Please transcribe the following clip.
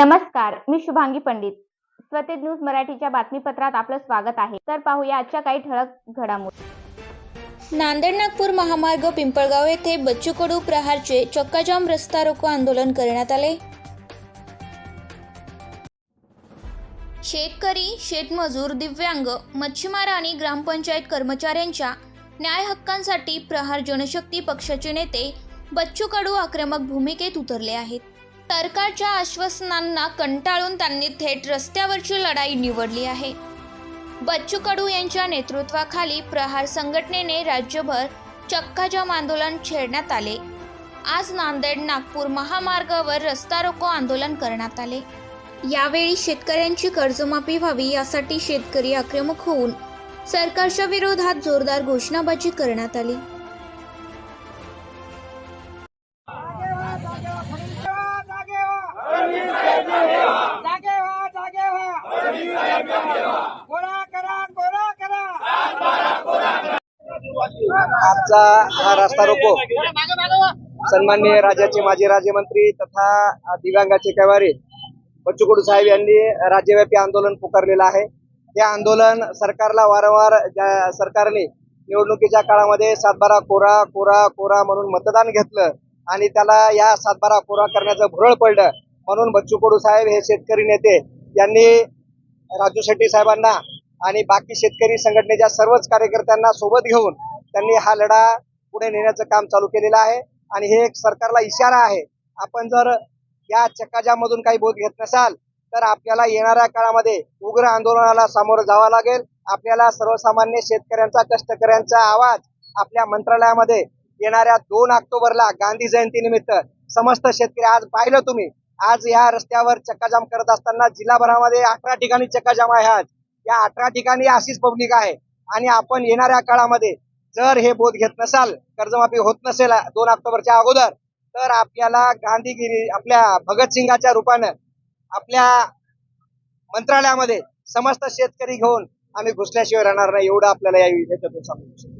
नमस्कार मी शुभांगी पंडित. स्वतेज न्यूज मराठीच्या बातमीपत्रात आपलं स्वागत आहे. तर पाहूया आजच्या काही ठळक घडामोडी. नांदेड नागपूर महामार्ग पिंपळगाव येथे बच्चू कडू प्रहारचे चक्काजाम रस्ता रोको आंदोलन करण्यात आले. शेतकरी शेतमजूर दिव्यांग मच्छीमार आणि ग्रामपंचायत कर्मचाऱ्यांच्या न्याय हक्कांसाठी प्रहार जनशक्ती पक्षाचे नेते बच्चू कडू आक्रमक भूमिकेत उतरले आहेत. सरकारच्या आश्वासनांना कंटाळून त्यांनी थेट रस्त्यावरची लढाई निवडली आहे. बच्चू कडू यांच्या नेतृत्वाखाली प्रहार संघटनेने राज्यभर चक्काजाम आंदोलन छेडण्यात आले. आज नांदेड नागपूर महामार्गावर रस्ता रोको आंदोलन करण्यात आले. यावेळी शेतकऱ्यांची कर्जमाफी व्हावी यासाठी शेतकरी आक्रमक होऊन सरकारच्या विरोधात जोरदार घोषणाबाजी करण्यात आली. करा करा आजचा हा रास्ता रोको. सन्माननीय राज्याचे माजी राज्यमंत्री तथा दिव्यांगाचे कैवारी बच्चू कडू साहेब यांनी राज्यव्यापी आंदोलन पुकारलेलं आहे. हे आंदोलन सरकारला वारंवार सरकारने निवडणुकीच्या काळामध्ये सातबारा कोरा कोरा कोरा म्हणून मतदान घेतलं आणि त्याला या सातबारा कोरा करण्याचं भुरळ पडलं. म्हणून बच्चू कडू साहेब हे शेतकरी नेते यांनी राजू शेट्टी साहेबांना आणि बाकी शेतकरी संघटनेच्या सर्वच कार्यकर्त्यांना सोबत घेऊन त्यांनी हा लढा पुढे नेण्याचं काम चालू केलेलं आहे. आणि हे एक सरकारला इशारा आहे. आपण जर या चक्काजामधून काही बोध घेत नसाल तर आपल्याला येणाऱ्या काळामध्ये उग्र आंदोलनाला सामोरं जावं लागेल. आपल्याला सर्वसामान्य शेतकऱ्यांचा कष्टकऱ्यांचा आवाज आपल्या मंत्रालयामध्ये येणाऱ्या दोन ऑक्टोबरला गांधी जयंतीनिमित्त समस्त शेतकरी आज पाहिलं तुम्ही. आज या रस्त्यावर चक्काजाम करत असताना जिल्हाभरामध्ये अठरा ठिकाणी चक्काजाम आहे आज. या अठरा ठिकाणी अशीच पब्लिक आहे. आणि आपण येणाऱ्या काळामध्ये जर हे बोध घेत नसाल कर्जमाफी होत नसेल दोन ऑक्टोबरच्या अगोदर तर आपल्याला गांधीगिरी आपल्या भगतसिंगाच्या रूपानं आपल्या मंत्रालयामध्ये समस्त शेतकरी घेऊन आम्ही घुसल्याशिवाय राहणार नाही एवढं आपल्याला या याच्यातून सांगू